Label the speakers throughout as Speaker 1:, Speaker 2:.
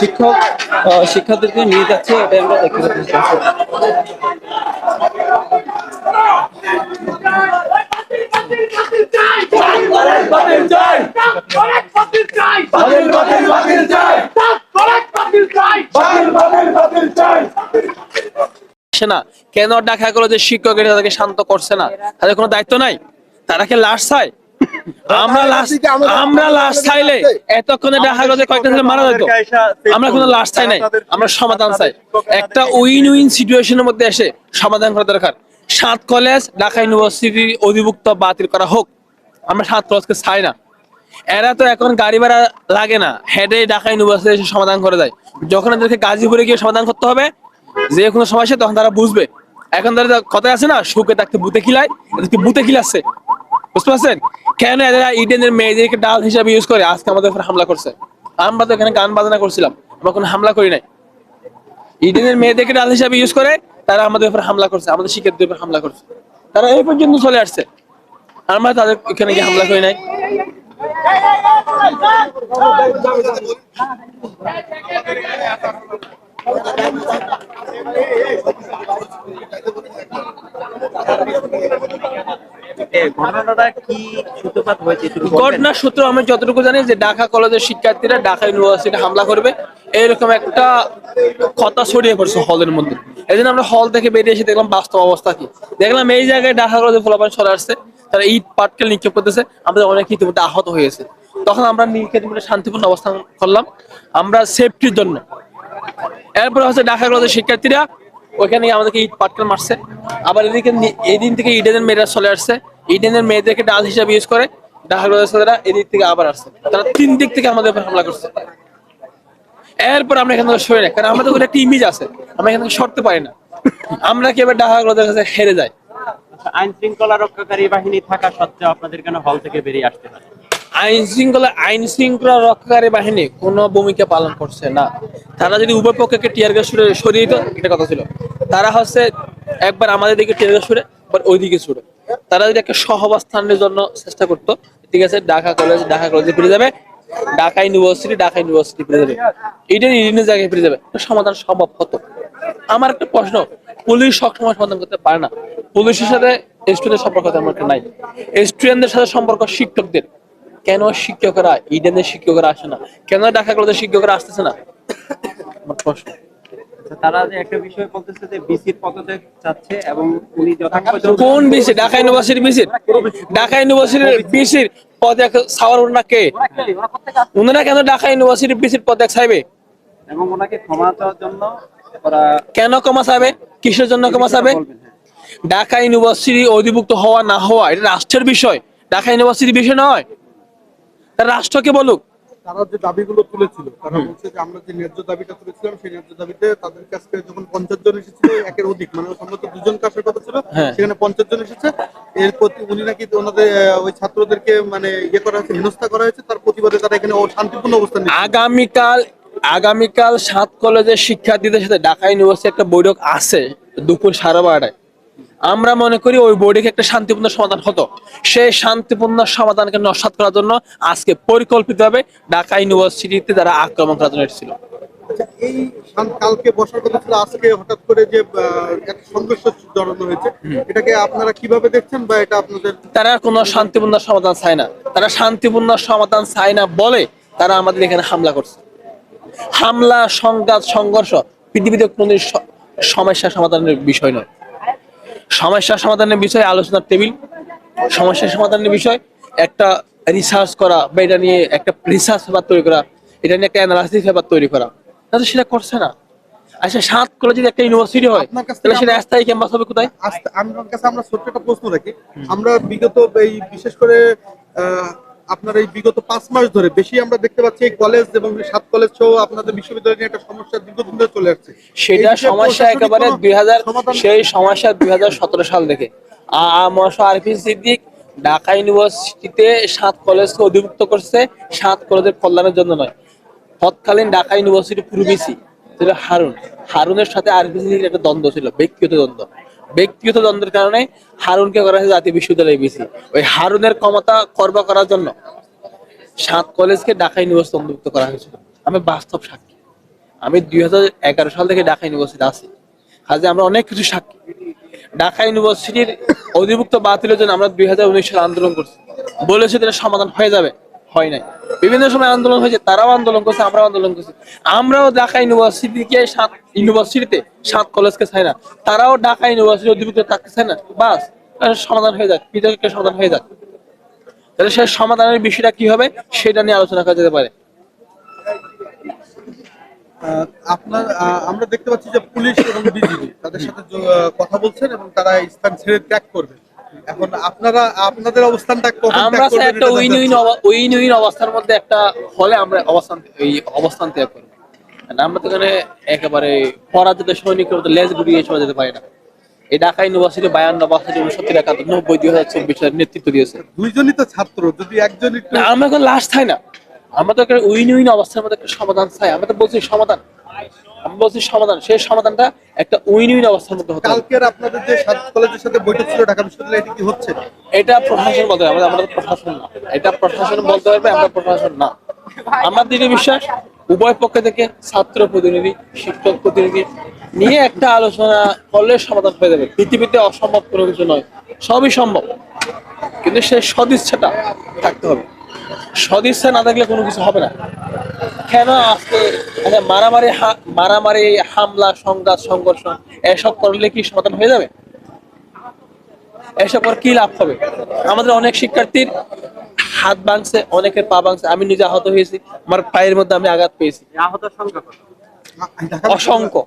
Speaker 1: শিক্ষক আহ, শিক্ষার্থীদেরকে নিয়ে যাচ্ছে এটাই আমরা দেখতে পাচ্ছি। না কেন দেখা গেলো যে শিক্ষক এটা তাদেরকে শান্ত করছে না? তাদের কোনো দায়িত্ব নাই? তারা কি লাশ চায়? আমরা লাশ আমরা লাশ চাইলে এতক্ষণে দেখা গেলো কয়েকটা ছেলে মারা যেত। আমরা কোনো লাশ চাই নাই। আমরা সমাধান চাই। একটা উইন উইন সিচুয়েশনের মধ্যে এসে সমাধান করা দরকার। সাত কলেজ ঢাকা ইউনিভার্সিটি অধিভুক্ত বাতিল করা হোক। আমরা সাত কলেজকে চাই না। এরা তো এখন গাড়ি ভাড়া লাগে না। হেডে ঢাকা ইউনিভার্সিটি এসে সমাধান করে দেয়। যখন এদেরকে গাজীপুরে গিয়ে সমাধান করতে হবে যে কোনো সমস্যা তখন তারা বুঝবে। এখন তারা কথা আছে না সুখে থাকতে বুতে খিলায় বুতে খিলাচ্ছে। বুঝতে পারছেন কেন এরা ইডেনের মেয়েদেরকে ডাল হিসাবে ইউজ করে আজকে আমাদের উপর হামলা করছে আমরা তো এখানে গান বাজনা করছিলাম আমরা কোনো হামলা করি নাই ইডেনের মেয়েদেরকে ডাল হিসাবে ইউজ করে তারা আমাদের উপর হামলা করছে আমাদের শিক্ষার্থীদের উপর হামলা করছে তারা এই পর্যন্ত চলে আসছে আমরা তাদের এখানে গিয়ে হামলা করি নাই
Speaker 2: ঘটনাটা
Speaker 1: সূত্র আমি যতটুকু জানি যে ঢাকা কলেজের শিক্ষার্থীরা ঢাকা ইউনিভার্সিটি হামলা করবে। এরকম একটা কথা ছড়িয়ে পড়ছে হলের মধ্যে। এই জন্য আমরা হল থেকে বেরিয়ে এসে দেখলাম বাস্তব অবস্থা কি। দেখলাম এই জায়গায় ঢাকা কলেজের ফলাফল চলে আসছে। তারা ইট, পাটকেল নিক্ষেপ করতেছে। আমাদের অনেক ইতিমধ্যে আহত হয়েছে। তখন আমরা নিক্ষেপে শান্তিপূর্ণ অবস্থান করলাম। আমরা সেফটির জন্য। এরপরে হচ্ছে ঢাকা কলেজের শিক্ষার্থীরা ওইখানে আমাদেরকে ইট পাটকেল মারছে। আবার এদিকে এই দিন থেকে ইডেনের মেয়েরা চলে আসছে। ইডেনের মেয়েদেরকে ডাল হিসাবে ইউজ করে ছেলেরা এদিক থেকে আবার আসছে। তারা তিন দিক থেকে আমাদের উপর হামলা করছে। এরপর আমরা এখান থেকে সরে না কারণ আমাদের ওখানে একটা ইমেজ আছে। আমরা এখান থেকে সরতে পারি না। আমরা কি এবার কলেজের কাছে হেরে যাই?
Speaker 2: আইন শৃঙ্খলা রক্ষাকারী বাহিনী থাকা সত্ত্বেও আপনাদের কেন হল থেকে বেরিয়ে আসতে হয়
Speaker 1: আইন শৃঙ্খলা আইন শৃঙ্খলা রক্ষাকারী বাহিনী কোনো ভূমিকা পালন করছে না। তারা যদি উভয় পক্ষকে টিয়ার গ্যাস ছুড়ে সরিয়ে দিত, এটা কথা ছিল। তারা হচ্ছে একবার আমাদের দিকে টিয়ার গ্যাস ছুড়ে ওই দিকে ছুড়ে তারা যদি একটা সহবাস্থানের জন্য চেষ্টা করতো, ঠিক আছে, ঢাকা কলেজ ঢাকা কলেজে ফিরে যাবে, ঢাকা ইউনিভার্সিটি ঢাকা ইউনিভার্সিটি ফিরে যাবে। ইডেন ইডেনের জায়গায় ফিরে যাবে। সমাধান সম্ভব হতো। আমার একটা প্রশ্ন, পুলিশ সবসময় সমাধান করতে পারে না? পুলিশের সাথে স্টুডেন্টের সম্পর্ক তেমন একটা নাই। স্টুডেন্টদের সাথে সম্পর্ক শিক্ষকদের। কেন শিক্ষকরা ইডেনের শিক্ষকরা আসে না? কেন ঢাকা কলেজের শিক্ষকরা আসতেছে না? প্রশ্ন।
Speaker 2: আচ্ছা, তারা যে একটা বিষয় বলতেছে যে বিসির পদত্যাগ চাচ্ছে এবং উনি
Speaker 1: কোন বিসি ঢাকা ইউনিভার্সিটি বিসির? ঢাকা ইউনিভার্সিটির বিসির? পদে সাওয়ার ওনারা কে? ওনারা কেন ঢাকা ইউনিভার্সিটির বিসির পদে চাইবে?
Speaker 2: এবং ওনাকে ক্ষমা চাওয়ার জন্য
Speaker 1: কেন কিসের জন্য কমা
Speaker 2: বলবেন, হ্যাঁ।
Speaker 1: ঢাকা ইউনিভার্সিটি অধিভুক্ত হওয়া না হওয়া এটা রাষ্ট্রের বিষয়। ঢাকা ইউনিভার্সিটির বিষয় নয়। রাষ্ট্রকে বলুক?
Speaker 3: তারা যে দাবিগুলো তুলেছিল তারা বলছে যে আমরা যে ন্যায্য দাবিটা তুলেছিলাম সেই ন্যায্য দাবিতে তাদের কাছ থেকে যখন পঞ্চাশ জন এসেছিল একের অধিক মানে সম্ভবত দুজন কাছের কথা ছিল
Speaker 1: হ্যাঁ।
Speaker 3: সেখানে পঞ্চাশ জন এসেছে। এর প্রতি উনি নাকি ওনাদের ওই ছাত্রদেরকে মানে ইয়ে করা হয়েছে হেনস্থা করা হয়েছে তার প্রতিবাদে তারা এখানে শান্তিপূর্ণ অবস্থান
Speaker 1: আগামীকাল আগামীকাল সাত কলেজের শিক্ষার্থীদের সাথে ঢাকা ইউনিভার্সিটি একটা বৈঠক আছে দুপুর সাড়ে বারোটায়। আমরা মনে করি ওই বৈঠকে একটা শান্তিপূর্ণ সমাধান হতো। সেই শান্তিপূর্ণ সমাধানকে নস্বাত করার জন্য আজকে পরিকল্পিতভাবে ঢাকা ইউনিভার্সিটিতে যারা আক্রমণ করার জন্য এসেছিল।
Speaker 3: আচ্ছা এই কালকে বসার কথা ছিল আজকে হঠাৎ করে যে সংঘর্ষ জড়ানো হয়েছে এটাকে আপনারা কীভাবে দেখছেন বা এটা আপনাদের
Speaker 1: তারা কোনো শান্তিপূর্ণ সমাধান চায় না। তারা শান্তিপূর্ণ সমাধান চায় না বলে তারা আমাদের এখানে হামলা করছে। হামলা সংঘাত সংঘর্ষ পৃথিবীতে কোনো সমস্যা সমাধানের বিষয় নয়। সমস্যা সমাধানের বিষয় আলোচনার টেবিল। সমস্যা সমাধানের বিষয় একটা রিসার্চ করা বা এটা নিয়ে একটা রিসার্চ পেপার তৈরি করা এটা নিয়ে একটা অ্যানালাইসিস পেপার তৈরি করা। তাহলে সেটা করছে না। আচ্ছা সাত কলেজ যদি একটা ইউনিভার্সিটি হয় তাহলে সেটা স্থায়ী ক্যাম্পাস হবে কোথায়?
Speaker 3: আমার কাছে আমরা ছোট্ট একটা প্রশ্ন রাখি। আমরা বিগত এই বিশেষ করে আপনার এই বিগত পাঁচ মাস ধরে বেশি আমরা দেখতে পাচ্ছি এই কলেজ এবং সাত কলেজ সহ আপনাদের বিশ্ববিদ্যালয় নিয়ে একটা সমস্যা দীর্ঘদিন ধরে চলে আসছে।
Speaker 1: সেটা সমস্যা একেবারে দুই হাজার সেই সমস্যা দুই হাজার সতেরো সাল থেকে। আমার আরফি সিদ্দিক ঢাকা ইউনিভার্সিটিতে সাত কলেজকে অধিভুক্ত করছে। সাত কলেজের কল্যাণের জন্য নয়। তৎকালীন ঢাকা ইউনিভার্সিটি পূর্বিসি যেটা হারুন। হারুনের সাথে আরফি সিদ্দিকের একটা দ্বন্দ্ব ছিল ব্যক্তিগত দ্বন্দ্ব। ব্যক্তিগত দ্বন্দ্বের কারণে হারুনকে করা হয়েছে জাতীয় বিশ্ববিদ্যালয় বিসি ওই হারুনের ক্ষমতা করব করার জন্য সাত কলেজকে ঢাকা ইউনিভার্সিটি অন্তর্ভুক্ত করা হয়েছিল আমি বাস্তব সাক্ষী। আমি দুই হাজার এগারো সাল থেকে ঢাকা ইউনিভার্সিটি আছি। কাজে আমরা অনেক কিছু সাক্ষী। ঢাকা ইউনিভার্সিটির অধিভুক্ত বাতিলের জন্য আমরা দুই সালে আন্দোলন করছি। বলেছে এটা সমাধান হয়ে যাবে। হয় নাই। বিভিন্ন সময় আন্দোলন হয়েছে, তারাও আন্দোলন করছে, আমরাও আন্দোলন করছি। আমরাও ঢাকা ইউনিভার্সিটিকে সাত ইউনিভার্সিটিতে সাত কলেজকে চাই না। তারাও ঢাকা ইউনিভার্সিটি অধিভুক্ত থাকতে চায় না। বাস সমাধান হয়ে যাক পৃথক সমাধান হয়ে যাক। তাহলে সেই সমাধানের বিষয়টা কি হবে, সেটা নিয়ে আলোচনা করা যেতে পারে।
Speaker 3: আপনার আমরা দেখতে পাচ্ছি যে পুলিশ এবং বিজিবি তাদের সাথে কথা বলছেন এবং তারা স্থান ছেড়ে ত্যাগ করবে এখন আপনারা আপনাদের অবস্থানটা কখন
Speaker 1: আমরা একটা উইন উইন উইন উইন অবস্থার মধ্যে একটা হলে আমরা অবস্থান এই অবস্থান ত্যাগ করব। আমরা তো এখানে একেবারে পরাজিত লেজ গুড়িয়ে চলে যেতে পারি না। এই ঢাকা ইউনিভার্সিটি বায়ান্ন বাষট্টি উনসত্তর একাত্তর নব্বই দুই হাজার নেতৃত্ব দিয়েছে।
Speaker 3: দুইজনই তো ছাত্র যদি একজন
Speaker 1: আমরা এখন লাস্ট চাই না। আমরা তো একটা উইন উইন অবস্থার মধ্যে একটা সমাধান চাই। আমরা তো বলছি সমাধান। আমি বলছি সমাধান। সেই সমাধানটা একটা উইন উইন অবস্থার মধ্যে হতে
Speaker 3: কালকের আপনাদের যে সাত কলেজের সাথে বৈঠক ছিল ঢাকা বিশ্ববিদ্যালয়ে এটি কি হচ্ছে?
Speaker 1: এটা প্রশাসন বলতে হবে আমরা প্রশাসন না। এটা প্রশাসন বলতে পারবে আমরা প্রশাসন না। আমার দিকে বিশ্বাস উভয় পক্ষ থেকে ছাত্র প্রতিনিধি শিক্ষক প্রতিনিধি নিয়ে একটা আলোচনা করলে সমাধান হয়ে যাবে। পৃথিবীতে অসম্ভব কোনো কিছু নয় সবই সম্ভব। কিন্তু সেই সদিচ্ছাটা থাকতে হবে। সদিচ্ছা না থাকলে কোনো কিছু হবে না। কেন আজকে মানে মারামারি মারামারি হামলা সংঘাত সংঘর্ষ এসব করলে কি সমাধান হয়ে যাবে? এসব করে কি লাভ হবে? আমাদের অনেক শিক্ষার্থীর হাত ভাঙছে অনেকের পা ভাঙছে। আমি নিজে আহত হয়েছি আমার পায়ের মধ্যে আমি আঘাত পেয়েছি।
Speaker 2: আহত সংখ্যা কত?
Speaker 3: ঢাকা
Speaker 1: অসংখ্য।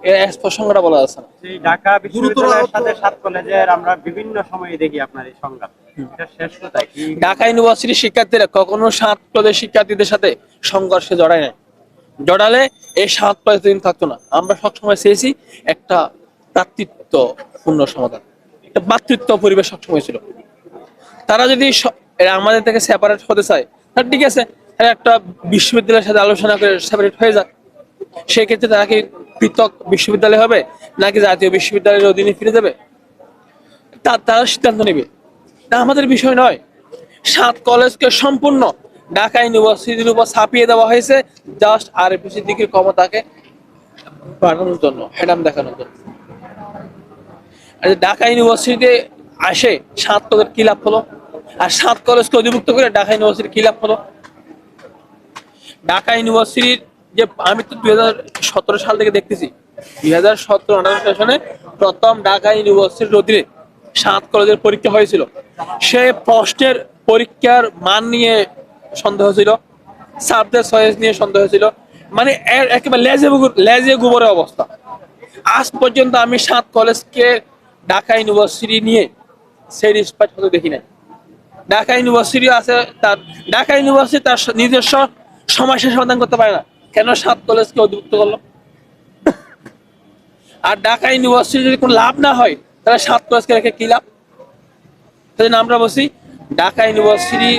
Speaker 1: এর স্পষ্ট বলা যাচ্ছে না?
Speaker 2: ঢাকা বিশ্ববিদ্যালয়ের সাথে সাত কলেজের আমরা বিভিন্ন সময়ে দেখি আপনার এই সংঘাত। এটা শেষ কোথায়? কি
Speaker 1: ঢাকা ইউনিভার্সিটির শিক্ষার্থীরা কখনো সাত শিক্ষার্থীদের সাথে সংঘর্ষে জড়ায় নাই। জড়ালে এই সাত দিন থাকতো না। আমরা সবসময় চেয়েছি একটা ভ্রাতৃত্বপূর্ণ সমাধান। একটা ভাতৃত্ব পরিবেশ সবসময় ছিল। তারা যদি আমাদের থেকে সেপারেট হতে চায় তাহলে ঠিক আছে একটা বিশ্ববিদ্যালয়ের সাথে আলোচনা করে সেপারেট হয়ে যাক। সেক্ষেত্রে তারা কি পৃথক বিশ্ববিদ্যালয় হবে নাকি জাতীয় বিশ্ববিদ্যালয়ের অধীনে ফিরে যাবে? তা তারা সিদ্ধান্ত নেবে। তা আমাদের বিষয় নয়। সাত কলেজকে সম্পূর্ণ ঢাকা ইউনিভার্সিটির উপর ছাপিয়ে দেওয়া হয়েছে জাস্ট আর পিসির দিকে ক্ষমতাকে বাড়ানোর জন্য, হেডাম দেখানোর জন্য। ঢাকা ইউনিভার্সিটিতে আসে, সাত কলেজ কি লাভ হলো। আর সাত কলেজকে অধিভুক্ত করে ঢাকা ইউনিভার্সিটি কি লাভ হলো। ঢাকা ইউনিভার্সিটির যে আমি তো দুই হাজার সতেরো সাল থেকে দেখতেছি। দুই হাজার সতেরো সেশনে প্রথম ঢাকা ইউনিভার্সিটির অধীনে সাত কলেজের পরীক্ষা হয়েছিল। সে প্রশ্নের পরীক্ষার মান নিয়ে সন্দেহ ছিল, সাবজেক্ট চয়েস নিয়ে সন্দেহ ছিল। মানে একেবারে লেজে লেজে গুবরের অবস্থা। আজ পর্যন্ত আমি সাত কলেজকে ঢাকা ইউনিভার্সিটি নিয়ে স্যাটিসফাইড হতে দেখি নাই। ঢাকা ইউনিভার্সিটি আছে তার, ঢাকা ইউনিভার্সিটি তার নিজস্ব সমস্যা সমাধান করতে পারে না। কেন সাত কলেজকে অধিভুক্ত করল? আর ঢাকা ইউনিভার্সিটি যদি কোনো লাভ না হয়, তাহলে সাত কলেজকে রেখে কি লাভ? তাই আমরা বলছি, ঢাকা ইউনিভার্সিটি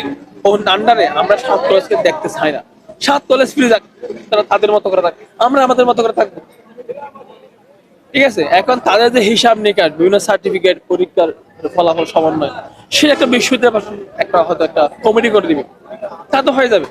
Speaker 1: আন্ডারে আমরা সাত কলেজকে দেখতে চাই না। সাত কলেজ ফিরে যাক তারা তাদের মতো করে থাক, আমরা আমাদের মতো করে থাকব। ঠিক আছে? এখন তাদের যে হিসাব নিকাশ, বিভিন্ন সার্টিফিকেট পরীক্ষার ফলাফল সমন্বয় সে একটা বিশ্ববিদ্যালয় একটা হয়তো একটা কমিটি করে দিবে। তা তো হয়ে যাবে।